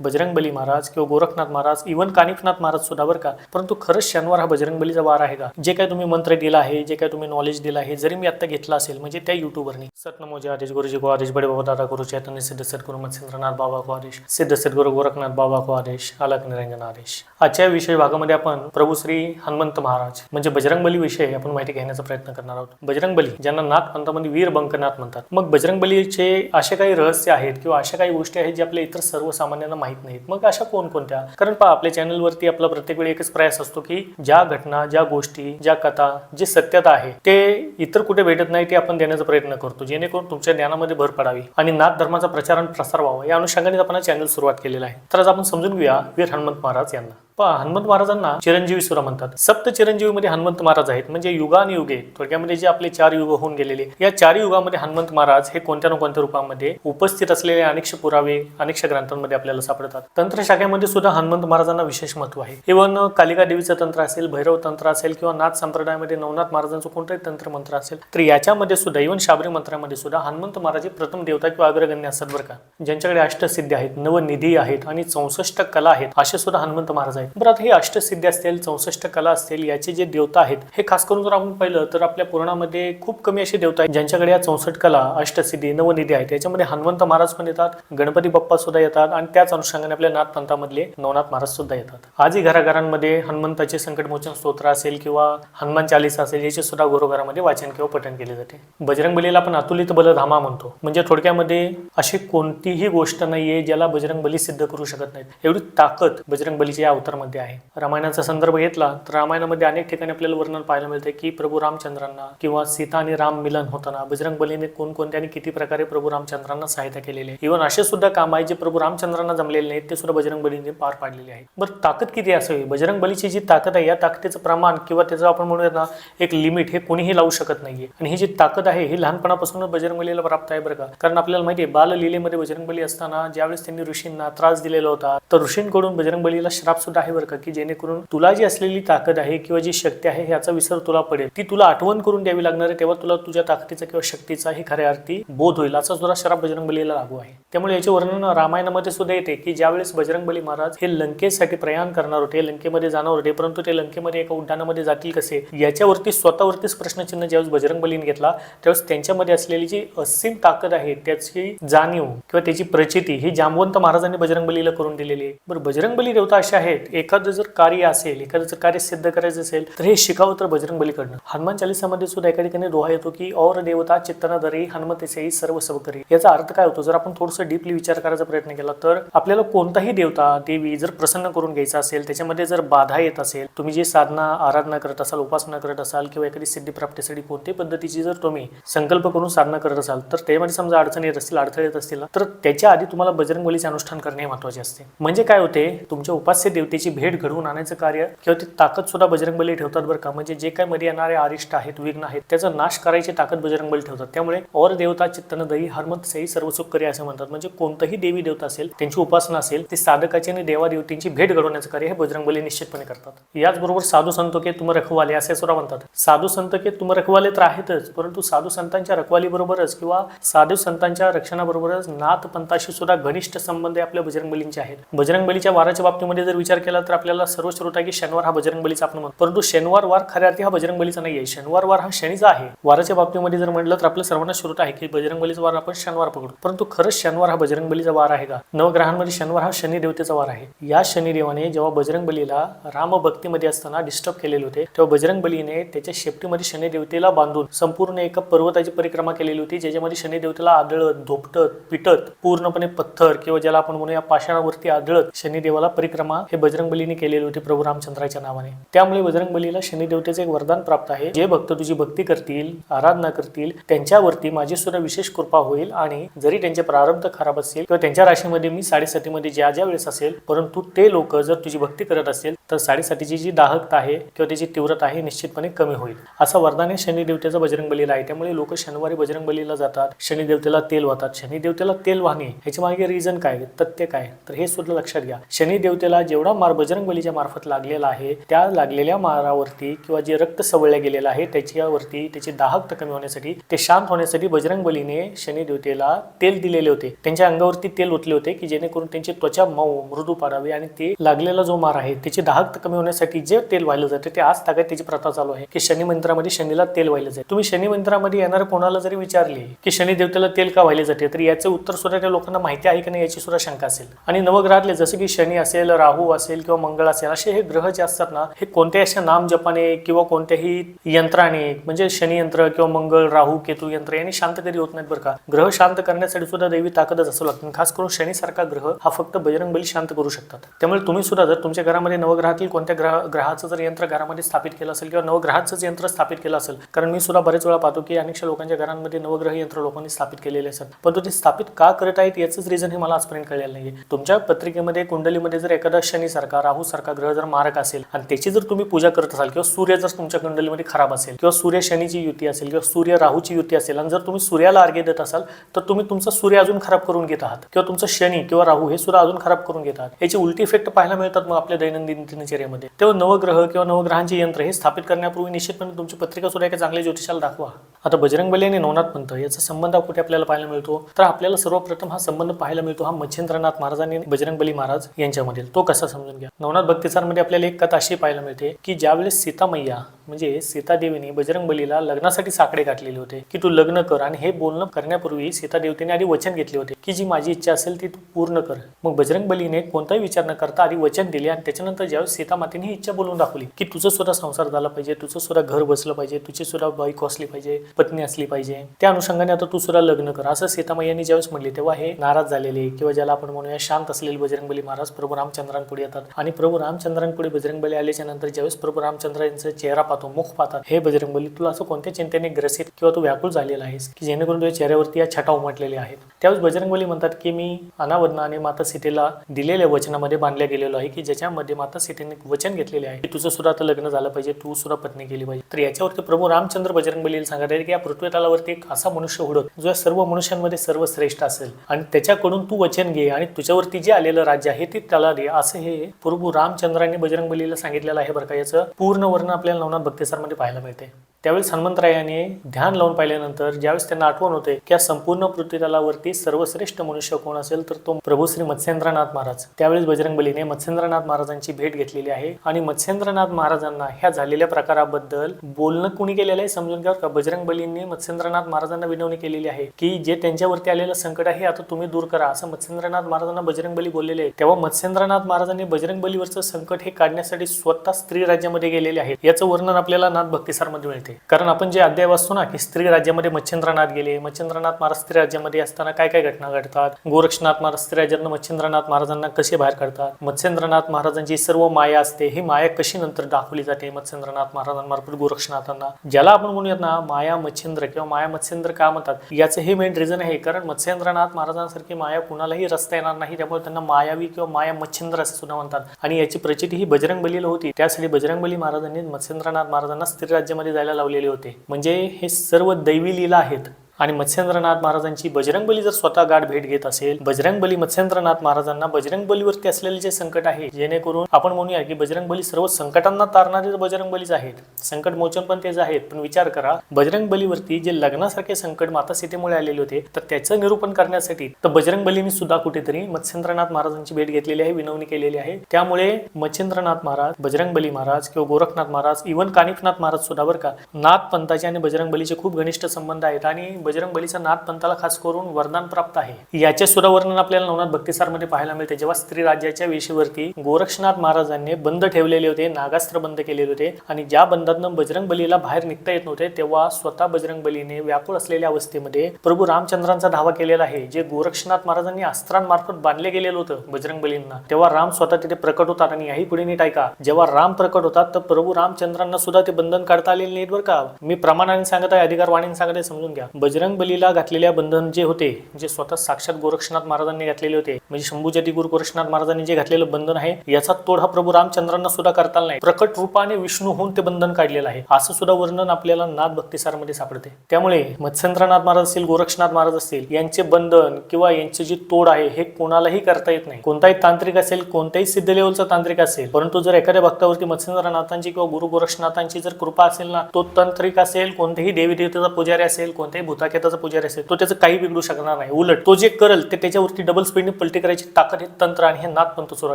बजरंगबली महाराज किंवा गोरखनाथ महाराज इव्हन कानिफनाथ महाराज सुद्धा बरं का? परंतु खरंच शनिवार हा बजरंगबलीचा वार आहे का? जे काय तुम्ही मंत्र दिला आहे जे काय तुम्ही नॉलेज दिलं आहे जरी मी आता घेतलं असेल म्हणजे त्या युट्यूबरनी सतनमोजी आदेश गुरुजी को आदेश बडे बाबा दादा गुरु चैतन्य सिद्ध सद्गुरु मत्स्येंद्रनाथ बाबा को आदेश सिद्ध सद्गुरु गोरखनाथ बाबा को आदेश अलक निरंजन आदेश. आजच्या विषय भागामध्ये आपण प्रभू श्री हनुमंत महाराज म्हणजे बजरंगबली विषयी आपण माहिती घेण्याचा प्रयत्न करणार आहोत. बजरंगबली ज्यांना नाथ पंथामध्ये वीर बंकनाथ म्हणतात. मग बजरंगबलीचे असे काही रहस्य आहेत किंवा अशा काही गोष्टी आहेत जे आपल्या इतर सर्वसामान्यांना माहीत नाहीत. मग अशा कोणकोणत्या? कारण पहा आपल्या चॅनलवरती आपला प्रत्येक वेळी एकच प्रयास असतो की ज्या घटना ज्या गोष्टी ज्या कथा जे सत्यता आहे ते इतर कुठे भेटत नाही ते आपण देण्याचा प्रयत्न करतो. जेणेकरून तुमच्या ज्ञानामध्ये भर पडावी आणि नाथ धर्माचा प्रचार आणि प्रसार व्हावा या अनुषंगाने आपण चॅनल सुरुवात केलेला आहे. तर आज आपण समजून घेऊया वीर हनुमंत महाराज यांना. पहा हनुमंत महाराजांना चिरंजीवी सुरा म्हणतात. सप्त चिरंजीवीमध्ये हनुमंत महाराज आहेत. म्हणजे युगानुयुगे थोडक्यामध्ये जे आपले चार युग होऊन गेलेले या चार युगामध्ये हनुमंत महाराज हे कोणत्या ना कोणत्या रूपामध्ये उपस्थित असलेले अनेक पुरावे अनेक ग्रंथांमध्ये आपल्याला सापडतात. तंत्र शाखेमध्ये सुद्धा हनुमंत महाराजांना विशेष महत्त्व आहे. इव्हन कालिका देवीचं तंत्र असेल भैरव तंत्र असेल किंवा नाथ संप्रदायामध्ये नवनाथ महाराजांचं कोणतंही तंत्र मंत्र असेल तर याच्यामध्ये सुद्धा इव्हन शाबरी मंत्रामध्ये सुद्धा हनुमंत महाराज हे प्रथम देवता किंवा अग्रगण्य असतात बरं का. ज्यांच्याकडे अष्टसिद्धी आहेत नवनिधी आहेत आणि चौसष्ट कला आहेत असे सुद्धा हनुमंत महाराज आहेत. बरं आता हे अष्टसिद्धी असतील चौसष्ट कला असतील याचे जे देवता आहेत हे खास करून जर आपण पाहिलं तर आपल्या पुराणामध्ये खूप कमी असे देवता आहेत ज्यांच्याकडे या चौसष्ट कला अष्टसिद्धी नवनिधी आहेत. याच्यामध्ये हनुमंत महाराज पण येतात गणपती बाप्पा सुद्धा येतात आणि त्याच अनुषंगाने आपल्या नाथ पंथामधले नवनाथ महाराज सुद्धा येतात. आजही घराघरांमध्ये हनुमंताचे संकटमोचन स्तोत्र असेल किंवा हनुमान चालीसा असेल याचे सुद्धा घरोघरामध्ये वाचन किंवा पठण केले जाते. बजरंग बलीला आपण अतुलित बलधामा म्हणतो. म्हणजे थोडक्यामध्ये अशी कोणतीही गोष्ट नाहीये ज्याला बजरंग बली सिद्ध करू शकत नाहीत. एवढी ताकद बजरंग बलीच्या या अवतारमध्ये आहे. रामायणाचा संदर्भ घेतला तर रामायणामध्ये अनेक ठिकाणी आपल्याला वर्णन पाहायला मिळते की प्रभू रामचंद्रांना किंवा सीता आणि राम मिलन होताना बजरंग बलीने कोणकोणत्या आणि किती प्रकारे प्रभू रामचंद्रांना सहायता केलेली आहे. इव्हन असे सुद्धा काम आहे जे प्रभू रामचंद्रांना जमलेले नाहीत ते सुद्धा बजरंग बलीने पार पाडलेले आहे. बरं ताकद किती असावी? बजरंग बलीची जी ताकद आहे या ताकदीचं प्रमाण किंवा त्याचं आपण म्हणूया ना एक लिमिट हे कोणीही लावू शकत नाहीये. आणि ही जी ताकद आहे ही लहानपणापासूनच बजरंग बलीला प्राप्त आहे बरं का. कारण आपल्याला माहिती आहे बाललीलेमध्ये बजरंग बली असताना ज्यावेळेस त्यांनी ऋषींना त्रास दिलेला होता तर ऋषींकडून बजरंग बलीला श्राप सुद्धा आहे बरं का की जेणेकरून तुला जी असलेली ताकद आहे किंवा जी शक्ती आहे ह्याचा विसर तुला पडेल. ती तुला आठवण करून द्यावी लागणार आहे तेव्हा तुला तुझ्या ताकदीचा किंवा शक्तीचा ही खऱ्या अर्थी बोध होईल. असा सुद्धा शराब बजरंग बलीला लागू आहे. त्यामुळे याचे वर्णन रामायणामध्ये सुद्धा येते की ज्यावेळेस बजरंगबली महाराज हे लंकेसाठी प्रयाण करणार होते लंकेमध्ये जाणार होते परंतु ते लंकेमध्ये एका उड्डाणामध्ये जातील कसे याच्यावरती स्वतःवरतीच प्रश्नचिन्ह ज्यावेळेस बजरंग बलीने घेतला त्यावेळेस त्यांच्यामध्ये असलेली जी असीम ताकद आहे त्याची जाणीव किंवा त्याची प्रचिती ही जामवंत महाराजांनी बजरंग बलीला करून दिलेली आहे. बरं बजरंग बली देवता अशा आहेत एखादं जर कार्य असेल एखादं जर कार्य सिद्ध करायचं असेल तर हे शिकावं तर बजरंग बलीकडनं. हनुमान चालिसामध्ये सुद्धा एका ठिकाणी दोहा येतो की और देवता चित्तना दरी हनुमतेसेही सर्व सब करी याचा अर्थ काय होतो? जर आपण थोडंसं डीपली विचार करायचा प्रयत्न केला तर आपल्याला कोणताही देवता देवी जर प्रसन्न करून घ्यायचा असेल त्याच्यामध्ये जर बाधा येत असेल तुम्ही जी साधना आराधना करत असाल उपासना करत असाल किंवा एखादी सिद्धी प्राप्तीसाठी कोणत्याही पद्धतीची जर तुम्ही संकल्प करून साधना करत असाल तर त्यामध्ये समजा अडचणी येत असतील अडथळे येत असतील तर त्याच्या आधी तुम्हाला बजरंग बलीचे अनुष्ठान करणे महत्त्वाचे असते. म्हणजे काय होते? तुमच्या उपास्य देवते देवतेची भेट घडवून आणायचं कार्य किंवा ती ताकद सुद्धा बजरंग बली ठेवतात बरं का. म्हणजे जे काय मध्ये येणारे अरिष्ट आहेत विघ्न आहेत त्याचा नाश करायची ताकद बजरंग बली ठेवतात. त्यामुळे और देवता चित्तन दही हरमत सही सर्वसुख करी असं म्हणतात. म्हणजे कोणतंही देवी देवता असेल त्यांची उपासना असेल ते साधकाची आणि देवादेवतींची भेट घडवण्याचं कार्य हे बजरंग बली निश्चितपणे करतात. याचबरोबर साधू संतो के तुम रखवाले असे सुद्धा म्हणतात. साधू संत के तुम रखवाले तर आहेतच परंतु साधू संतांच्या रखवाली बरोबरच किंवा साधू संतांच्या रक्षणाबरोबरच नाथ पंथाशी सुद्धा घनिष्ठ संबंध आपल्या बजरंग बलींचे आहेत. बजरंग बलीच्या वाराच्या बाबतीमध्ये जर विचार केला तर आपल्याला सर्व श्रोत की शनिवार हा बजरंग बलीचा आपण म्हणतो. परंतु शनिवार वार खऱ्या अर्थी हा बजरंग बलीचा नाही आहे शनिवार वार हा शनीचा आहे. वाराच्या बाबतीमध्ये जर म्हटलं तर आपल्या सर्वांना श्रोत आहे की बजरंग बलीचा वार आपण शनिवार पकडू परंतु खरंच शनिवार हा बजरंग बलीचा वार आहे का? नवग्रहांमध्ये शनिवार हा शनी देवतेचा वार आहे. या शनिदेवाने जेव्हा बजरंग बलीला राम भक्तीमध्ये असताना डिस्टर्ब केलेले होते तेव्हा बजरंग बलीने त्याच्या शेपटीमध्ये शनिदेवतेला बांधून संपूर्ण एका पर्वताची परिक्रमा केलेली होती ज्याच्यामध्ये शनिदेवतेला आदळत धोपटत पिटत पूर्णपणे पत्थर किंवा ज्याला आपण म्हणूया पाषाणावरती आदळत शनिदेवाला परिक्रमा हे बजरंग बजरंगबलीने केलेली होती प्रभू रामचंद्राच्या नावाने. त्यामुळे बजरंगबलीला शनिदेवतेचे देवतेचे एक वरदान प्राप्त आहे. जे भक्त तुझी भक्ती करतील आराधना करतील त्यांच्यावरती माझी सुद्धा विशेष कृपा होईल आणि जरी त्यांचे प्रारब्ध खराब असेल किंवा त्यांच्या राशीमध्ये मी साडेसातीमध्ये ज्या ज्या वेळेस असेल परंतु ते लोक जर तुझी भक्ती करत असेल तर साडेसातीची जी दाहकता आहे किंवा त्याची तीव्रता आहे निश्चितपणे कमी होईल. असं वरदाने हे शनिदेवतेचा बजरंगबलीला आहे. त्यामुळे लोक शनिवारी बजरंगबलीला जातात शनिदेवतेला तेल वाहतात. शनिदेवतेला तेल वाहणे ह्याच्या मागे रिझन काय? तथ्य काय? तर हे सुद्धा लक्षात घ्या. शनिदेवतेला जेवढा मार बजरंगबलीच्या मार्फत लागलेला आहे. त्या लागलेल्या मारावरती किंवा जे रक्त सवळलं गेलेलं आहे त्याच्यावरती त्याची दाहकता कमी होण्यासाठी ते शांत होण्यासाठी बजरंग बलीने शनी देवतेला तेल दिलेले होते. त्यांच्या अंगावरती तेल ओतले होते की जेणेकरून त्यांची त्वचा मऊ मृदू पाडावी आणि ते लागलेला जो मार आहे त्याची दाहकता कमी होण्यासाठी जे तेल वाहिलं जाते ते आज ताकद त्याची प्रथा चालू आहे की शनी मंदिरामध्ये शनीला तेल वाहिलं जाते. तुम्ही शनी मंदिरामध्ये येणाऱ्या कोणाला जरी विचारले की शनी देवतेला तेल का वाहिले जाते तर याचं उत्तर सुद्धा त्या लोकांना माहिती आहे की नाही याची सुद्धा शंका असेल. आणि नवग्रहातले जसे की शनी असेल राहू असेल किंवा मंगळ असेल असे हे ग्रह जे असतात ना हे कोणत्याही अशा नाम जपाने किंवा कोणत्याही यंत्राने म्हणजे शनी यंत्र किंवा मंगळ राहू केतू यंत्र यांनी शांत कधी होत नाहीत बरं का. ग्रह शांत करण्यासाठी सुद्धा दैवी ताकदच असू लागते. खास करून शनीसारखा ग्रह हा फक्त बजरंग बली शांत करू शकतात. त्यामुळे तुम्ही सुद्धा जर तुमच्या घरामध्ये नवग्रहातील कोणत्या ग्रह ग्रहाचं जर यंत्र घरामध्ये स्थापित केलं असेल किंवा नवग्रहाचंच यंत्र स्थापित केलं असेल कारण मी सुद्धा बरेच वेळा पाहतो की अनेकशा लोकांच्या घरांमध्ये नवग्रह यंत्र लोकांनी स्थापित केलेले असतात. परंतु ते स्थापित का करत आहेत याचंच रिझन हे मला आजपर्यंत कळलेलं नाही तुमच्या पत्रिकेमध्ये कुंडलीमध्ये जर एखादा शनीसारखा राहूसारखा ग्रह जर मारक असेल आणि त्याची जर तुम्ही पूजा करत असाल किंवा सूर्य जर तुमच्या कुंडलीमध्ये खराब असेल किंवा सूर्य शनीची युती असेल किंवा सूर्य राहूची युती असेल आणि जर तुम्ही सूर्याला अर्घ्य देत असाल तर तुम्ही तुमचा सूर्य अजून खराब करून घेत आहात किंवा तुमचं शनी किंवा राहू हे सुद्धा अजून खराब करून घेत आहात. याचे उलटी इफेक्ट पाहायला मिळतात मग आपल्या दैनंदिन दिनचर्यामध्ये. तेव्हा नवग्रह किंवा नवग्रहांचे यंत्र हे स्थापित करण्यापूर्वी निश्चितपणे तुमची पत्रिका सुद्धा एका चांगल्या ज्योतिषाला दाखवा. आता बजरंग बली आणि नवनाथ पंत याचा संबंध कुठे आपल्याला पाहायला मिळतो? तर आपल्याला सर्वप्रथम हा संबंध पाहायला मिळतो हा मच्छिंद्रनाथ महाराज आणि बजरंग बली महाराज यांच्यामध्ये तो कसा समजून घ्या. नवनाथ भक्तिसारमध्ये आपल्याला एक कथा अशी पाहायला मिळते की ज्यावेळेस सीता मैया म्हणजे सीतादेवीने बजरंग बलीला लग्नासाठी साकडे घातलेले होते की तू लग्न कर आणि हे बोलणं करण्यापूर्वी सीतादेवतेने आधी वचन घेतले होते की जी माझी इच्छा असेल ती तू पूर्ण कर. मग बजरंग बलीने कोणताही विचार न करता आधी वचन दिले आणि त्याच्यानंतर ज्यावेळेस सीता मातेने ही इच्छा बोलून दाखवली की तुझं सुद्धा संसार झाला पाहिजे तुझं सुद्धा घर बसलं पाहिजे तुझी सुद्धा बाईक असली पाहिजे पत्नी असली पाहिजे त्या अनुषंगाने आता तू सुद्धा लग्न कर. असं सीतामय्यांनी ज्यावेळेस म्हटले तेव्हा हे नाराज झालेले किंवा ज्याला आपण म्हणूया शांत असलेले बजरंगबली महाराज प्रभू रामचंद्रांपुढे येतात. आणि प्रभू रामचंद्रांपुढे बजरंगबली आल्याच्यानंतर ज्यावेळेस प्रभू रामचंद्र यांचा चेहरा पाहतो मुख पाहतात हे बजरंगबली तुला असं कोणत्या चिंतेने ग्रसित किंवा तू व्याकुळ झालेला आहेस की जेणेकरून तुझ्या चेहऱ्यावरती या छटा उमटलेल्या आहेत? त्यावेळेस बजरंगबली म्हणतात की मी अनावरण आणि माता सीतेला दिलेल्या वचनामध्ये बांधल्या गेलेलो आहे की ज्याच्यामध्ये माता सीतेने वचन घेतलेले आहे. की तुझं सुद्धा आता लग्न झालं पाहिजे तू सुद्धा पत्नी केली पाहिजे. तर याच्यावरती प्रभू रामचंद्र बजरंगबलीला सांगत आहे की या पृथ्वी तलावरती एक असा मनुष्य उडत जो या सर्व मनुष्यांमध्ये सर्वश्रेष्ठ असेल आणि त्याच्याकडून तू वचन घे आणि तुझ्यावरती जे आलेलं राज्य आहे ते त्याला दे. असं हे प्रभू रामचंद्रांनी बजरंगबलीला सांगितलेलं आहे बरं का. याचं पूर्ण वर्ण आपल्याला नवनाथ भक्तेसरमध्ये पाहायला मिळते. त्यावेळेस हनुमंतरायाने ध्यान लावून पाहिल्यानंतर ज्यावेळेस त्यांना आठवण होते की या संपूर्ण पृथ्वीतलावरती सर्वश्रेष्ठ मनुष्य कोण असेल तर तो प्रभू श्री मत्स्येंद्रनाथ महाराज. त्यावेळेस बजरंगबलीने मत्स्येंद्रनाथ महाराजांची भेट घेतलेली आहे आणि मत्स्येंद्रनाथ महाराजांना ह्या झालेल्या प्रकाराबद्दल बोलणं कुणी केलेलं आहे समजून घ्या का? बजरंगबलींनी मत्स्येंद्रनाथ महाराजांना विनवणी केलेली आहे की जे त्यांच्यावरती आलेलं संकट आहे आता तुम्ही दूर करा. असं मत्स्येंद्रनाथ महाराजांना बजरंगबली बोललेले आहे तेव्हा मत्स्येंद्रनाथ महाराजांनी बजरंगबलीवरचं संकट हे काढण्यासाठी स्वतः स्त्री राज्यामध्ये गेलेले आहे याचं वर्णन आपल्याला नाथ भक्तिसारमध्ये मिळते. कारण आपण जे अध्याय वाचतो ना की स्त्री राज्यामध्ये मच्छिंद्रनाथ गेले मच्छिंद्रनाथ महाराज स्त्री राज्यामध्ये असताना काय काय घटना घडतात? गोरक्षनाथ महाराज स्त्री राज्यांना मच्छिंद्रनाथ महाराजांना कसे बाहेर काढतात? मच्छिंद्रनाथ महाराजांची सर्व माया असते ही माया कशी नंतर दाखवली जाते मच्छिंद्रनाथ महाराजांमार्फत गोरक्षनाथांना? ज्याला आपण म्हणूयात ना माया मच्छिंद्र किंवा माया मत्स्येंद्र का म्हणतात? याचं हे मेन रिझन आहे कारण मत्स्येंद्रनाथ महाराजांसारखी माया कुणालाही रस्ता येणार नाही त्यामुळे त्यांना मायावी किंवा माया मच्छिंद्र असे सुद्धा म्हणतात. आणि याची प्रचिती ही बजरंग बलीला होती. त्यासाठी बजरंग बली महाराजांनी मत्स्येंद्रनाथ महाराजांना स्त्री राज्यामध्ये जायला लावलेले होते. म्हणजे हे सर्व दैवी लीला आहेत. आणि मत्स्येंद्रनाथ महाराजांची बजरंगबली जर स्वतः गाठ भेट घेत असेल बजरंगबली मत्स्येंद्रनाथ महाराजांना बजरंगबलीवरती असलेले जे संकट आहे जेणेकरून आपण म्हणूया की बजरंगबली सर्व संकटांना तारणारे बजरंगबलीच आहेत. संकट मोचन पण तेच आहेत पण विचार करा बजरंगबलीवरती जे लग्नासारखे संकट माता सीतेमुळे आलेले होते तर त्याचं निरूपण करण्यासाठी तर बजरंगबलीने सुद्धा कुठेतरी मत्स्येंद्रनाथ महाराजांची भेट घेतलेली आहे विनवणी केलेली आहे. त्यामुळे मच्छेंद्रनाथ महाराज बजरंगबली महाराज किंवा गोरखनाथ महाराज इवन कानिफनाथ महाराज सुद्धा बरं का नाथ पंथाचे आणि बजरंगबलीचे खूप घनिष्ठ संबंध आहेत. आणि बजरंग बलीचा नाथ पंथाला खास करून वरदान प्राप्त आहे. याचे सुद्धा वर्णन आपल्याला नवनाथ भक्तिसारमध्ये पाहायला मिळते. जेव्हा स्त्री राज्याच्या वेशीवरती गोरक्षनाथ महाराजांनी बंद ठेवलेले होते नागास्त्र बंद केलेले होते आणि ज्या बंधातनं बजरंग बलीला बाहेर निघता येत नव्हते तेव्हा स्वतः बजरंग बलीने व्याकुळ असलेल्या अवस्थेमध्ये प्रभू रामचंद्रांचा धावा केलेला आहे जे गोरक्षनाथ महाराजांनी अस्त्रांमार्फत बांधले गेलेलं होतं बजरंग बलींना. तेव्हा राम स्वतः तिथे प्रकट होतात आणि याही पुढे नीट ऐका. जेव्हा राम प्रकट होतात तर प्रभू रामचंद्रांना सुद्धा ते बंधन काढता आलेले नाहीत बरं का? मी प्रमाणाने सांगत आहे अधिकार वाणीने सांगत आहे समजून घ्या. बजरंग बलीला घातलेल्या बंधन जे होते जे स्वतः साक्षात गोरक्षनाथ महाराजांनी घातलेले होते म्हणजे शंभूजती गुरु गोरक्षनाथ महाराजांनी जे घातलेलं बंधन आहे याचा तोड हा प्रभू रामचंद्रांना सुद्धा करता नाही. प्रकट रूपाने विष्णू होऊन ते बंधन काढलेलं आहे. असं सुद्धा वर्णन आपल्याला नाथ भक्तिसारमध्ये सापडते. त्यामुळे मत्स्यंद्रनाथ महाराज असतील गोरक्षनाथ महाराज असतील यांचे बंधन किंवा यांचे जी तोड आहे हे कोणालाही करता येत नाही. कोणताही तांत्रिक असेल कोणत्याही सिद्ध लेवलचा तांत्रिक असेल परंतु जर एखाद्या भक्तावरती मत्स्यंद्रनाथांची किंवा गुरु गोरक्षनाथांची जर कृपा असेल ना तो तांत्रिक असेल कोणत्याही देवी देवतेचा पुजारी असेल कोणत्याही भूता भूताकेताचा पुजारी असेल तो त्याचं काही बिघडू शकणार नाही. उलट तो जे करेल ते त्याच्यावरती डबल स्पीडने पलटी करायची ताकद हे तंत्र आणि हे नाथ पंत चोरा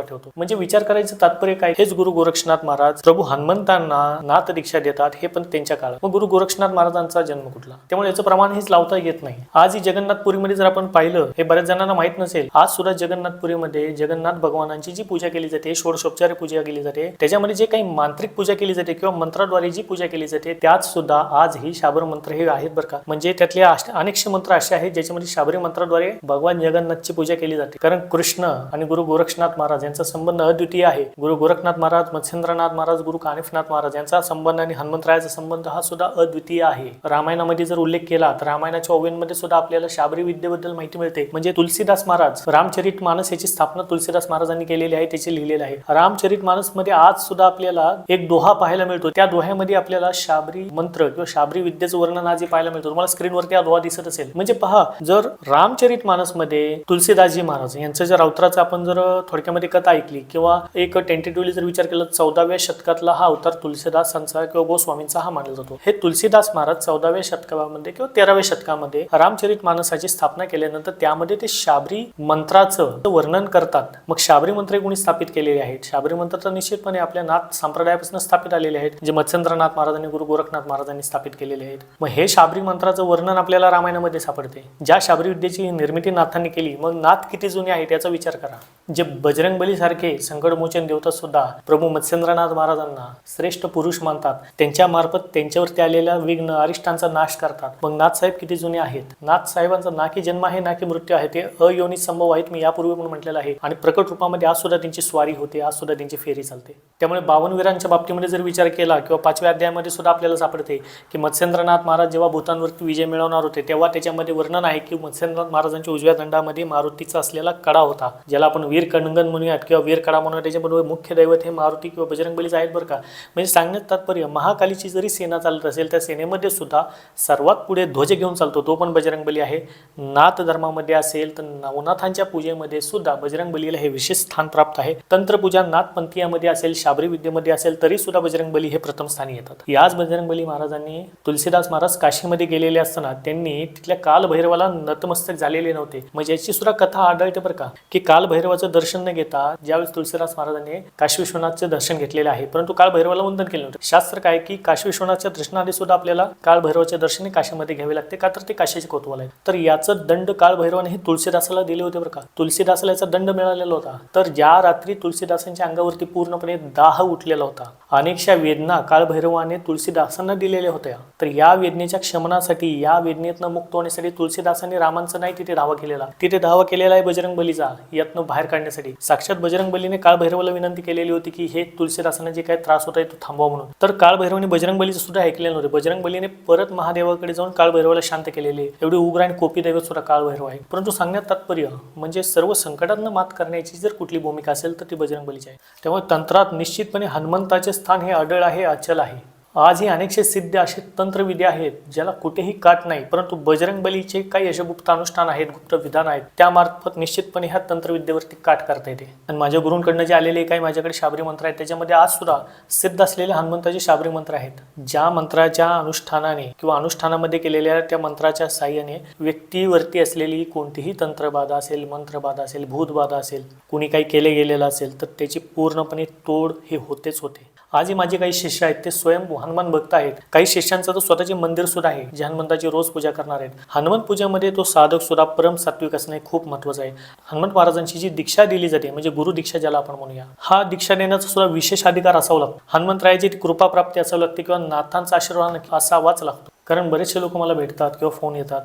ठेवतो. म्हणजे विचार करायचं तात्पर्य काय? हेच गुरु गोरक्षनाथ महाराज प्रभू हनुमंतांना नाथ दीक्षा देतात हे पण त्यांच्या काळात. मग गुरु गोरक्षनाथ महाराजांचा जन्म कुठला? त्यामुळे याचं प्रमाण हेच लावता येत नाही. आज ही जगन्नाथपुरीमध्ये जर आपण पाहिलं हे बऱ्याच जणांना माहीत नसेल आज सुद्धा जगन्नाथपुरीमध्ये जगन्नाथ भगवानांची जी पूजा केली जाते षोडशोपचार पूजा केली जाते त्याच्यामध्ये जे काही मांत्रिक पूजा केली जाते किंवा मंत्राद्वारे जी पूजा केली जाते त्यात सुद्धा आज ही शाबर मंत्र हे आहेत बरं का? म्हणजे त्यातले अष्ट- अनेकशे मंत्र असे आहेत ज्याच्यामध्ये शाबरी मंत्राद्वारे भगवान जगन्नाथची पूजा केली जाते. कारण कृष्ण आणि गुरु गोरक्षनाथ महाराज यांचा संबंध अद्वितीय आहे. गुरु गोरखनाथ महाराज मत्स्येंद्रनाथ महाराज गुरु कानिफनाथ महाराज यांचा संबंध आणि हनुमंतरायाचा संबंध हा सुद्धा अद्वितीय आहे. रामायणामध्ये जर उल्लेख केला तर रामायणाच्या ओव्यांमध्ये सुद्धा आपल्याला शाबरी विद्येबद्दल माहिती मिळते. म्हणजे तुलसीदास महाराज रामचरित मानस याची स्थापना तुलसीदास महाराजांनी केलेली आहे त्याचे लिहिलेले आहे. रामचरित मानसमध्ये आज सुद्धा आपल्याला एक दोहा पाहायला मिळतो. त्या दोह्यामध्ये आपल्याला शाबरी मंत्र किंवा शाबरी विद्येचं वर्णन आजही पाहायला मिळतो. तुम्हाला स्क्रीनवर हा दोहा दिसत असेल. म्हणजे पहा जर रामचरित मानसमध्ये तुलसीदासजी महाराज यांचं जर अवताराचं आपण जर थोडक्यामध्ये कथा ऐकली किंवा एक टेंटेटिव्हली जर विचार केला चौदाव्या शतकातला हा अवतार तुलसीदासांचा किंवा गोस्वामींचा हा मानला जातो. हे तुलसीदास महाराज चौदाव्या शतकामध्ये किंवा तेराव्या शतकामध्ये रामचरित मानसाची स्थापना केल्यानंतर त्यामध्ये ते शाबरी मंत्राचं वर्णन करतात. मग शाबरी मंत्र कोणी स्थापित केलेले आहेत? शाबरी मंत्र तर निश्चितपणे आपल्या नाथ संप्रदायापासून स्थापित आलेले आहेत जे मत्स्येंद्रनाथ महाराजांनी गुरु गोरखनाथ महाराजांनी स्थापित केलेले आहेत. मग हे शाबरी मंत्राचं वर्णन आपल्याला रामायणामध्ये सापडते. ज्या शाबरी विद्येची निर्मिती नाथांनी केली मग नाथ किती जुने आहेत याचा विचार करा. जे बजरंग बलीसारखे संकटमोचन देवता सुद्धा प्रभू मत्स्येंद्रनाथ महाराजांना श्रेष्ठ पुरुष मानतात. त्यांच्या मार्फत त्यांच्यावरती आलेल्या विघ्न अरिष्टांचा नाश करतात. मग नाथ साहेब किती जुने आहेत? नाथ साहेबांचा ना की जन्म आहे ना की मृत्यू आहे ते अयोनित संभव आहेत मी यापूर्वी पण म्हटलेलं आहे. आणि प्रकट रूपामध्ये आज सुद्धा त्यांची स्वारी होते आज सुद्धा त्यांची फेरी चालते. त्यामुळे बावनवीरांच्या बाबतीमध्ये जर विचार केला किंवा पाचव्या अध्यायामध्ये सुद्धा आपल्याला सापडते की मत्स्येंद्रनाथ महाराज जेव्हा भूतांवरती विजय मिळवणार होते. तेव्हा त्याच्यामध्ये वर्णन आहे की मत्स्यनाथ महाराजांच्या उजव्या दंडामध्ये मारुतीचा असलेला कडा होता ज्याला आपण वीर कणगन म्हणूयात किंवा वीर कडा म्हणूयात. त्याच्याबरोबर मुख्य दैवत हे मारुती किंवा बजरंगबलीच आहेत बरं का. म्हणजे सांगण्यात तात्पर्य महाकालीची जरी सेना चालत असेल त्या सेनेमध्ये सुद्धा सर्वात पुढे ध्वज घेऊन चालतो तो पण बजरंगबली आहे. नाथ धर्मामध्ये असेल तर नवनाथांच्या पूजेमध्ये सुद्धा बजरंगबलीला हे विशेष स्थान प्राप्त आहे. तंत्रपूजा नाथपंथीयामध्ये असेल शाबरी विद्येमध्ये असेल तरी सुद्धा बजरंगबली हे प्रथम स्थानी येतात. याच बजरंगबली महाराजांनी तुलसीदास महाराज काशीमध्ये गेलेले असताना त्यांनी तिथल्या कालभैरवाला नतमस्तक झालेले नव्हते. म्हणजे याची सुद्धा कथा आढळते बरं का की कालभैरवाचं दर्शन न घेता ज्यावेळेस तुलसीदास महाराजांनी काशी विश्वनाथचे दर्शन घेतलेले आहे परंतु कालभैरवाला वंदन केले नव्हते. शास्त्र काय की काशी विश्वनाथच्या दर्शनाआधी सुद्धा आपल्याला कालभैरवाचे दर्शन काशीमध्ये घ्यावे लागते का तर ते काशीचे कोतवाल आहे तर याचं दंड कालभैरवाने हे तुलसीदासाला दिले होते बरं का. तुलसीदासाला याचा दंड मिळालेला होता. तर ज्या रात्री तुलसीदासांच्या अंगावरती पूर्णपणे दाह उठलेला होता अनेकशा वेदना काळभैरवाने तुलसीदासांना दिलेल्या होत्या. तर या वेदनेच्या क्षमनासाठी या वेदनेतनं मुक्त होण्यासाठी तुलसीदासांनी रामांचं नाही तिथे धावा केलेला. तिथे धावा केलेला आहे बजरंग बलीचा यातनं बाहेर काढण्यासाठी. साक्षात बजरंग बलीने काळभैरवाला विनंती केलेली होती की हे तुलसीदासांना जे काही त्रास होत आहे तो थांबवा म्हणून. तर काळभैरवाने बजरंग बलीचं सुद्धा ऐकलेलं नव्हते. बजरंग बलीने परत महादेवाकडे जाऊन काळभैरवाला शांत केलेले. एवढी उग्र आणि कोपी दैवत सुद्धा काळभैरव आहे. परंतु सांगण्यात तात्पर्य म्हणजे सर्व संकटांना मात करण्याची जर कुठली भूमिका असेल तर ती बजरंग बलीची आहे. त्यामुळे तंत्रात निश्चितपणे हनुमंताचे स्थान हे अडळ आहे अचल आहे. आजही अनेकशे सिद्ध असे तंत्रविधी आहेत ज्याला कुठेही काट नाही. परंतु बजरंग बलीचे काही असे गुप्त अनुष्ठान आहेत गुप्त विधान आहेत त्यामार्फत निश्चितपणे ह्या तंत्रविद्येवरती काट करता येते. आणि माझ्या गुरूंकडनं जे आलेले काही माझ्याकडे शाबरी मंत्र आहेत त्याच्यामध्ये आज सुद्धा सिद्ध असलेले हनुमंताचे शाबरी मंत्र आहेत. ज्या मंत्राच्या अनुष्ठानाने किंवा अनुष्ठानामध्ये केलेल्या त्या मंत्राच्या साह्याने व्यक्तीवरती असलेली कोणतीही तंत्रबाधा असेल मंत्रबाधा असेल भूतबाधा असेल कुणी काही केले गेलेलं असेल तर त्याची पूर्णपणे तोड हे होतेच होते. आजही माझे काही शिष्य आहेत ते स्वयं हनुमान भक्त आहेत. काही शिष्यांचं तर स्वतःचे मंदिर सुद्धा आहे जे हनुमंताची रोज पूजा करणार आहेत. हनुमान पूजेमध्ये तो साधक सुद्धा परम सात्विक असणे खूप महत्वाचं आहे. हनुमंत महाराजांची जी दीक्षा दिली जाते म्हणजे गुरु दीक्षा ज्याला आपण म्हणूया हा दीक्षा देण्याचा सुद्धा विशेष अधिकार असावा लागतो. हनुमंतरायाची कृपा प्राप्ती असावं लागते किंवा नाथांचा आशीर्वाद असावाच लागतो. कारण बरेचसे लोक मला भेटतात किंवा फोन येतात.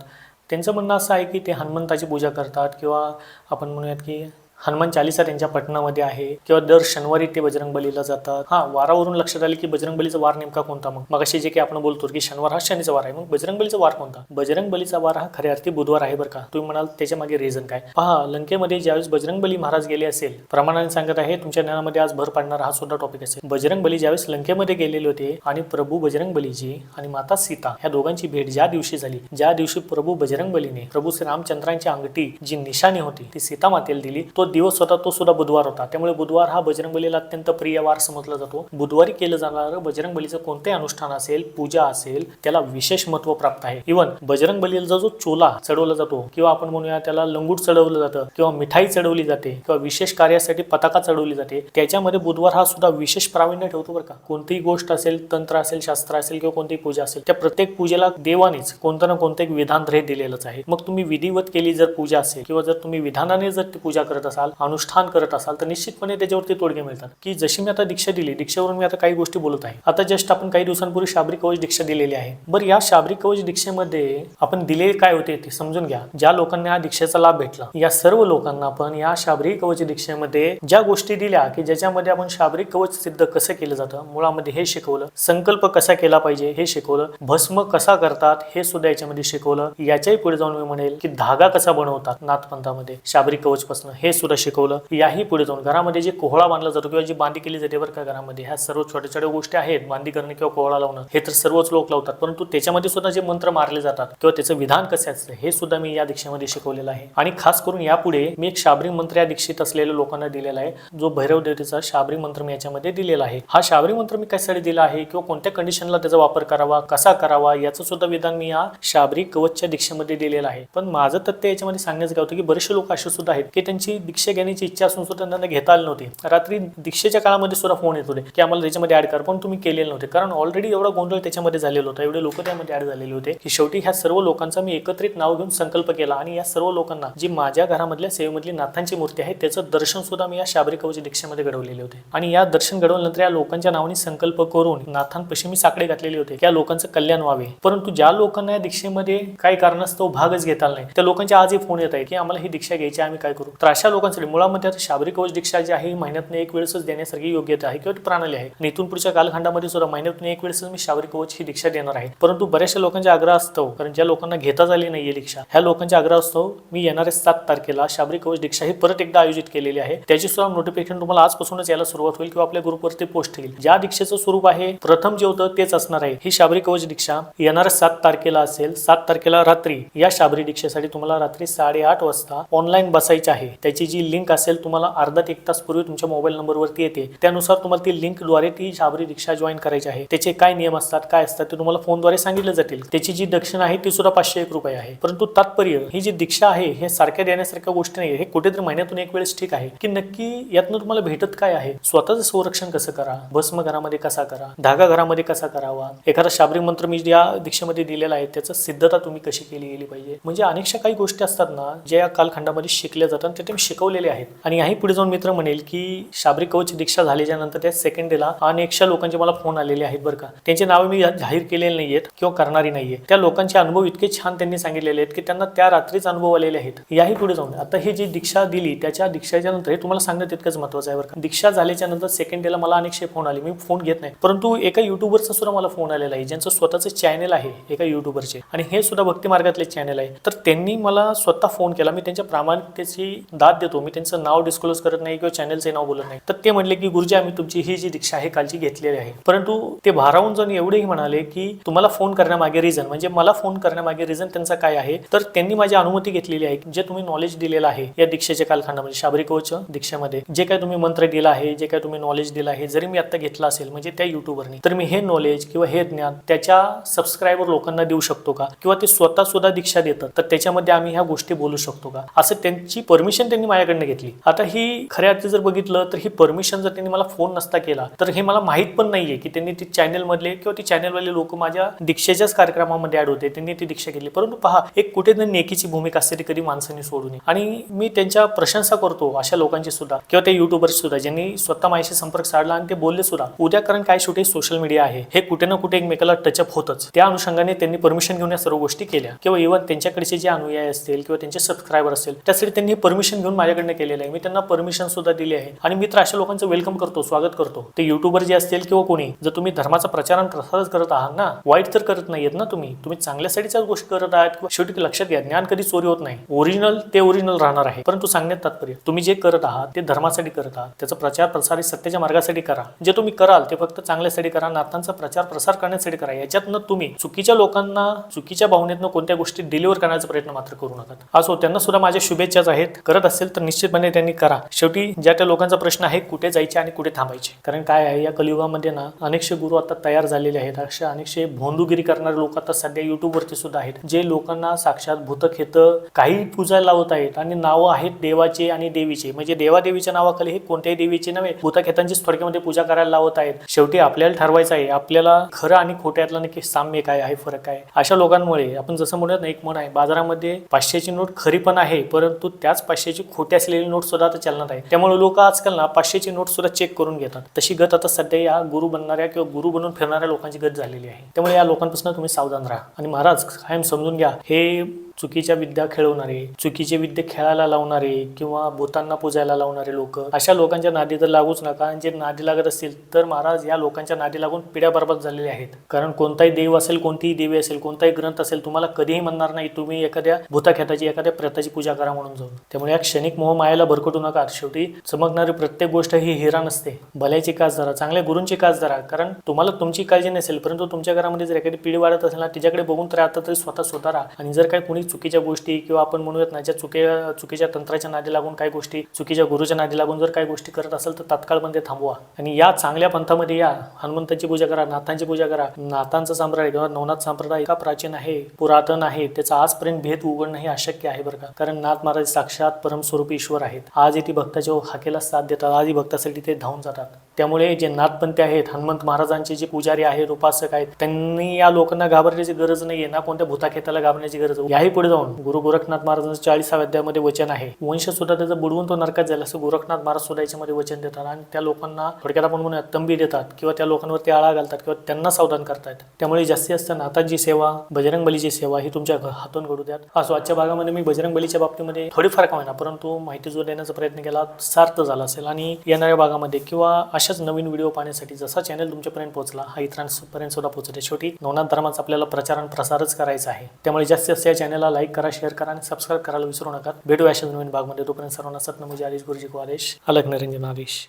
त्यांचं म्हणणं असं आहे की ते हनुमंताची पूजा करतात किंवा आपण म्हणूयात की हनुमान चालिसा त्यांच्या पटनामध्ये आहे किंवा दर शनिवारी ते बजरंग बलीला जातात. हा वारावरून लक्षात आले की बजरंग बलीचा वार नेमका कोणता? मग मग जे काही आपण बोलतो की शनिवार हा शनीचा वार आहे मग बजरंग बलीचा वार कोणता? बजरंग बलीचा वार हा खऱ्या अर्थी बुधवार आहे बरं का. तुम्ही म्हणाल त्याच्यामागे रिझन काय? पहा लंकेमध्ये ज्यावेळेस बजरंग बली महाराज गेले असेल प्रमाणाने सांगत आहे तुमच्या ज्ञानामध्ये आज भर पाडणारा हा सुद्धा टॉपिक असेल. बजरंग बली ज्यावेळेस लंकेमध्ये गेलेले होते आणि प्रभू बजरंग बलीजी आणि माता सीता ह्या दोघांची भेट ज्या दिवशी झाली ज्या दिवशी प्रभू बजरंग बलीने प्रभू श्री रामचंद्रांची अंगठी जी निशाणी होती ती सीता मातेला दिली तो दिवस होता तो सुद्धा बुधवार होता. त्यामुळे बुधवार हा बजरंग बलीला अत्यंत प्रिय वार समजला जातो. बुधवारी केलं जाणारं बजरंग बलीचं कोणतेही अनुष्ठान असेल पूजा असेल त्याला विशेष महत्त्व प्राप्त आहे. इव्हन बजरंग बलीला जो चोला चढवला जातो किंवा आपण म्हणूया त्याला लंगूट चढवलं जातं किंवा मिठाई चढवली जाते किंवा विशेष कार्यासाठी पताका चढवली जाते त्याच्यामध्ये बुधवार हा सुद्धा विशेष प्रावीण्य ठेवतो बरं का. कोणतीही गोष्ट असेल तंत्र असेल शास्त्र असेल किंवा कोणतीही पूजा असेल त्या प्रत्येक पूजेला देवानेच कोणतं ना कोणतं एक विधान हे दिलेलंच आहे. मग तुम्ही विधिवत केली जर पूजा असेल किंवा जर तुम्ही विधानाने जर ती पूजा करत असाल अनुष्ठान करत असाल तर निश्चितपणे त्याच्यावरती तोडगे मिळतात. की जशी मी आता दीक्षा दिली दीक्षेवरून मी आता काही गोष्टी बोलत आहे. आता जस्ट आपण काही दिवसांपूर्वी शाबरी कवच दीक्षा दिलेली आहे. बरं या शाबरी कवच दीक्षेमध्ये आपण दिलेले काय होते ते समजून घ्या. ज्या लोकांना या दीक्षेचा लाभ भेटला या सर्व लोकांना आपण या शाबरी कवच दीक्षेमध्ये ज्या गोष्टी दिल्या की ज्याच्यामध्ये आपण शाबरी कवच सिद्ध कसं केलं जातं मुळामध्ये हे शिकवलं संकल्प कसा केला पाहिजे हे शिकवलं भस्म कसा करतात हे सुद्धा याच्यामध्ये शिकवलं. याच्याही पुढे जाऊन मी म्हणेल की धागा कसा बनवतात नाथपंथामध्ये शाबरी कवच पासून हे सुद्धा शिकवलं. याही पुढे जाऊन घरामध्ये जे कोहळा बांधला जातो किंवा जी बांधी केली जाते बरं का घरामध्ये ह्या सर्व छोट्या छोट्या गोष्टी आहेत बांधी करणे किंवा कोहळा लावणं हे तर सर्वच लोक लावतात. परंतु त्याच्यामध्ये सुद्धा जे मंत्र मारले जातात किंवा त्याचं विधान कसे असतं हे सुद्धा मी या दीक्षेमध्ये शिकवलेलं आहे. आणि खास करून यापुढे मी एक शाबरी मंत्र या दीक्षित असलेल्या लोकांना दिलेला आहे जो भैरव देवतेचा शाबरी मंत्र मी याच्यामध्ये दिलेला आहे. हा शाबरी मंत्र मी कशासाठी दिला आहे किंवा कोणत्या कंडिशनला त्याचा वापर करावा कसा करावा याचं सुद्धा विधान मी या शाबरी कवचच्या दीक्षेमध्ये दिलेलं आहे. पण माझं तथ्य याच्यामध्ये सांगण्याचं काय होतं की बरेचसे लोक असे सुद्धा आहेत की त्यांची दीक्षा घेण्याची इच्छा असून सुद्धा त्यांना घेता आली नव्हती. रात्री दीक्षेच्या काळामध्ये सुद्धा फोन येत होते की आम्हाला त्याच्यामध्ये ऍड कर पण तुम्ही केलेले नव्हते. कारण ऑलरेडी एवढा गोंधळ त्याच्यामध्ये झालेला होता. एवढे लोक त्यामध्ये ऍड झालेले होते की शेवटी ह्या सर्व लोकांचा मी एकत्रित नाव घेऊन संकल्प केला आणि या सर्व लोकांना जी माझ्या घरामधल्या सेवेमधली नाथांची मूर्ती आहे त्याचं दर्शन सुद्धा मी या शाबरी कवच दीक्षेमध्ये घडवलेले होते. आणि या दर्शन घडवल्यानंतर या लोकांच्या नावाने संकल्प करून नाथांपाशी मी साकडे घातलेले होते की या लोकांचं कल्याण व्हावे. परंतु ज्या लोकांना या दीक्षेमध्ये काही कारणास्तव भागच घेता आला नाही त्या लोकांचे आजही फोन येत आहे की आम्हाला ही दीक्षा घ्यायची आम्ही काय करू? तर अशा लोकांसाठी मुळामध्ये आता शाबरी कवच दीक्षा जी आहे ही महिन्यातून एक वेळेसच देण्यासारखी योग्यता आहे किंवा प्रणाली आहे. आणि इथून पुढच्या कालखंडामध्ये सुद्धा महिन्यातून एक वेळेसच मी शाबरी कवच ही दीक्षा देणार आहे. परंतु बऱ्याचशा लोकांच्या आग्रह असतो कारण ज्या लोकांना घेताच आली नाहीये दीक्षा ह्या लोकांच्या आग्रह असतो मी येणाऱ्या सात तारखेला शाबरी कवच दीक्षा ही परत एकदा आयोजित केलेली आहे. त्याची सुद्धा नोटिफिकेशन तुम्हाला आजपासूनच यायला सुरुवात होईल किंवा आपल्या ग्रुपवरती पोस्ट होईल. ज्या दीक्षेचं स्वरूप आहे प्रथम जे होतं तेच असणार आहे. ही शाबरी कवच दीक्षा येणाऱ्या सात तारखेला असेल सात तारखेला रात्री या शाबरी दीक्षेसाठी तुम्हाला रात्री साडेआठ वाजता ऑनलाईन बसायचे आहे. त्याची जी लिंक असेल तुम्हाला अर्धा ते एक तास पूर्वी तुमच्या मोबाईल नंबरवरती येते. त्यानुसार तुम्हाला ती लिंकद्वारे ती शाबरी रिक्षा जॉईन करायची आहे. त्याचे काय नियम असतात काय असतात ते तुम्हाला फोनद्वारे सांगितले जातील. त्याची जी दक्षिणा आहे ती सुद्धा पाचशे एक रुपये आहे. परंतु तात्पर्य ही जी दीक्षा आहे हे सारख्या देण्यासारख्या गोष्टी नाही हे कुठेतरी महिन्यातून एक वेळेस ठीक आहे. की नक्की यातनं तुम्हाला भेटत काय आहे? स्वतःचं संरक्षण कसं करा? भस्म घरामध्ये कसा करा? धागा घरामध्ये कसा करावा? एखादा शाबरी मंत्र मी या दीक्षेमध्ये दिलेला आहे त्याचं सिद्धता तुम्ही कशी केली गेली पाहिजे? म्हणजे अनेकशा काही गोष्टी असतात ना ज्या या कालखंडामध्ये शिकल्या जातात ते तुम्ही शिकवलेले आहेत. आणि याही पुढे जाऊन मित्र म्हणेल की शाबरी कवच दीक्षा झाल्याच्यानंतर त्या सेकंड डेला अनेकशा लोकांचे मला फोन आलेले आहेत बरं का. त्यांचे नावे मी जाहीर केलेले आहेत किंवा करणारी नाहीये त्या लोकांचे अनुभव इतके छान त्यांनी सांगितलेले आहेत की त्यांना त्या रात्रीच अनुभव आलेले आहेत. याही पुढे जाऊन. आता ही जी दीक्षा दिली त्याच्या दीक्षाच्या नंतर हे तुम्हाला सांगणं तितकंच महत्वाचं आहे बरं का. दीक्षा झाल्याच्यानंतर सेकंड डेला मला अनेकशे फोन आले. मी फोन घेत नाही. परंतु एका युट्यूबरचा सुद्धा मला फोन आलेला आहे. ज्यांचं स्वतःचं चॅनल आहे एका युट्यूबरचे आणि हे सुद्धा भक्ती मार्गातले चॅनल आहे. तर त्यांनी मला स्वतः फोन केला. मी त्यांच्या प्रामाणिकतेची दाद देतो. मी त्यांचं नाव डिस्क्लोज करत नाही किंवा चॅनलचे नाव बोलत नाही. तर ते म्हणले की गुरुजी आम्ही तुमची ही जी दीक्षा आहे कालची घेतलेली आहे. परंतु ते भारावून जाऊन एवढेही म्हणाले की तुम्हाला फोन करण्यामागे रिझन म्हणजे मला फोन करण्यामागे रिझन त्यांचा काय आहे? तर त्यांनी माझी अनुमती घेतलेली आहे जे तुम्ही नॉलेज दिलेलं आहे या दीक्षेच्या कालखंडामध्ये म्हणजे शाबरी कवच दीक्षेमध्ये जे काय तुम्ही मंत्र दिला आहे जे काय तुम्ही नॉलेज दिलं आहे जरी मी आता घेतलं असेल म्हणजे त्या युट्यूबरनी तर मी हे नॉलेज किंवा हे ज्ञान त्याच्या सबस्क्रायबर लोकांना देऊ शकतो का? किंवा ते स्वतः सुद्धा दीक्षा देतात तर त्याच्यामध्ये आम्ही ह्या गोष्टी बोलू शकतो का? असं त्यांची परमिशन त्यांनी माझ्याकडनं घेतली. आता ही खऱ्या अर्थी जर बघितलं तर ही परमिशन जर त्यांनी मला फोन नसता केला तर हे मला माहीत पण नाहीये की त्यांनी ती चॅनल मधले किंवा ती चॅनलवाले लोक माझ्या दीक्षेच्याच कार्यक्रमामध्ये ऍड होते त्यांनी ती दीक्षा घेतली. परंतु पहा एक कुठेतरी नेकीची भूमिका असते ती कधी माणसांनी सोडू नये. आणि मी त्यांच्या प्रशंसा करतो अशा लोकांची सुद्धा किंवा त्या युट्यूबर सुद्धा ज्यांनी स्वतः माझ्याशी संपर्क साधला आणि ते बोलले सुद्धा उद्या कारण काय शेवटी सोशल मीडिया आहे? हे कुठे ना कुठे एकमेकाला टचअप होतच. त्या अनुषंगाने त्यांनी परमिशन घेऊन या सर्व गोष्टी केल्या. किंवा इव्हन त्यांच्याकडचे जे अनुयायी असतील किंवा त्यांचे सबस्क्रायबर असतील त्यासाठी त्यांनी परमिशन घेऊन माझ्याकडनं केलेलं आहे. मी त्यांना परमिशन सुद्धा दिली आहे. आणि मी तर अशा लोकांचं वेलकम करतो स्वागत करतो. ते युट्यूबर जे असतील किंवा कोणी जर तुम्ही धर्माचा प्रचार आणि प्रसारच करत आहात ना वाईट तर करत नाहीयेत ना तुम्ही. तुम्ही चांगल्यासाठीच्याच गोष्टी करत आहात किंवा शेवटी लक्षात घ्या ज्ञान कधी चोरी होत नाही. ओरिजिनल ते ओरिजिनल राहणार आहे. परंतु सांगण्यात तात्पर्य तुम्ही जे करत आहात ते धर्मासाठी करत आहात. त्याचा प्रचार प्रसार सत्याच्या मार्गासाठी करा. जे तुम्ही कराल ते फक्त चांगल्यासाठी करा. नातांचा प्रचार प्रसार करण्यासाठी करा. याच्यातनं तुम्ही चुकीच्या लोकांना चुकीच्या भावनेतनं कोणत्या गोष्टी डिलिव्हर करण्याचा प्रयत्न मात्र करू नका. असो त्यांना सुद्धा माझ्या शुभेच्छाच आहेत. करत असेल तर निश्चितपणे त्यांनी करा. शेवटी ज्या त्या लोकांचा प्रश्न आहे कुठे जायचे आणि कुठे थांबायचे? कारण काय आहे या कलियुगामध्ये ना अनेकशे गुरु आता तयार झालेले आहेत. असे अनेकशे भोंदूगिरी करणारे लोक आता सध्या युट्यूबवरती सुद्धा आहेत जे लोकांना साक्षात भूतखेत काही पूजायला लावत आहेत आणि नावं आहेत देवाचे आणि देवीचे. म्हणजे देवादेवीच्या नावाखाली हे कोणत्याही देवीचे नव्हे भूतखेतांचीच थोडक्यामध्ये पूजा करायला लावत आहेत. शेवटी आपल्याला ठरवायचं आहे आपल्याला खरं आणि खोट्यातलं नक्की साम्य काय आहे फरक काय? अशा लोकांमुळे आपण जसं म्हणूयात ना एक म्हण आहे बाजारामध्ये पाचशेची नोट खरी पण आहे परंतु त्याच पाचशेची खोटी असलेली नोट सुद्धा आता चलनात आहे. त्यामुळे लोक आजकाल ना पाचशेची नोट सुद्धा चेक करून घेतात. तशी गत आता सध्या या गुरु बनणाऱ्या किंवा गुरु बनून फिरणाऱ्या लोकांची गत झालेली आहे. त्यामुळे या लोकांपासून तुम्ही सावधान राहा. आणि महाराज कायम समजून घ्या हे चुकीच्या विद्या खेळवणारे चुकीचे विद्या खेळायला लावणारे किंवा भूतांना पूजायला लावणारे लोक अशा लोकांच्या नादी तर लागूच नका. आणि जे नादी लागत असतील तर महाराज या लोकांच्या नादी लागून पिढ्या बरबाद झालेल्या आहेत. कारण कोणताही देव असेल कोणतीही देवी असेल कोणताही ग्रंथ असेल तुम्हाला कधीही म्हणणार नाही तुम्ही एखाद्या भूताखेताची एखाद्या प्रेताची पूजा करा म्हणून जाऊन. त्यामुळे या क्षणिक मोह मायाला भरकटू नका. शेवटी चमकणारी प्रत्येक गोष्ट ही हिरा नसते. भल्याची कास धरा चांगल्या गुरूंची कास धरा. कारण तुम्हाला तुमची काळजी नसेल परंतु तुमच्या घरामध्ये जर एखादी पिढी वाढत असेल ना तिच्याकडे बघून तर आता तरी स्वतः सुधारा आणि जर काही कोणी चुकीच्या गोष्टी किंवा आपण म्हणूयात ना ज्या चुकीच्या चुकीच्या तंत्राच्या नादी लागून काही गोष्टी चुकीच्या गुरुच्या नादी लागून जर काही गोष्टी करत असेल तर तात्काळ बंद थांबवा. आणि या चांगल्या पंथामध्ये या. हनुमंताची पूजा करा नाथांची पूजा करा. नाथांचं संप्रदाय किंवा नवनाथ संप्रदाय इतका प्राचीन आहे पुरातन आहे त्याचा आजपर्यंत भेद उघडणं हे अशक्य आहे बरं का. कारण नाथ महाराज साक्षात परमस्वरूपी ईश्वर आहेत. आज इथे भक्ताच्या हाकेला साथ देतात आजही भक्तासाठी ते धावून जातात. त्यामुळे जे नाथपंथी आहेत हनुमंत महाराजांचे जे पुजारी आहेत उपासक आहेत त्यांनी या लोकांना घाबरण्याची गरज नाहीये. ना कोणत्या भूताखेताला घाबरण्याची गरज? याही पुढे जाऊन गुरु गोरखनाथ महाराजांचं चाळीसाव्या अध्यायामध्ये वचन आहे. वंश सुद्धा त्याचं बुडवून तो नरकात जाईल असं गोरखनाथ महाराज सुद्धा याच्यामध्ये वचन देतात आणि त्या लोकांना थोडक्यात आपण म्हणूया तंबी देतात किंवा त्या लोकांवरती आळा घालतात किंवा त्यांना सावधान करतात त्यामुळे जास्तीत जास्त नाथांची सेवा बजरंग बलीची सेवा ही तुमच्या घ- हातून घडू द्यात. असो आजच्या भागामध्ये मी बजरंग बलीच्या बाबतीमध्ये थोडीफार का होईना परंतु माहिती जो देण्याचा प्रयत्न केला सार्थ झाला असेल. आणि येणाऱ्या भागामध्ये किंवा अशाच नवीन व्हिडिओ पाहण्यासाठी जसा चॅनल तुमच्यापर्यंत पोहोचला हा इतरांपर्यंत सुद्धा पोहोचते शेवटी नवनाथ धर्माचा आपल्याला प्रचार आणि प्रसारच करायचा आहे. त्यामुळे जास्तीत जास्त या चॅनलला लाईक करा शेअर करा आणि सबस्क्राईब करायला विसरू नका. भेटू अशाच नवीन भागमध्ये. तोपर्यंत सर्वांना सत्नमुजी आदेश गुरुजी को आदेश. अलग निरंजन आदेश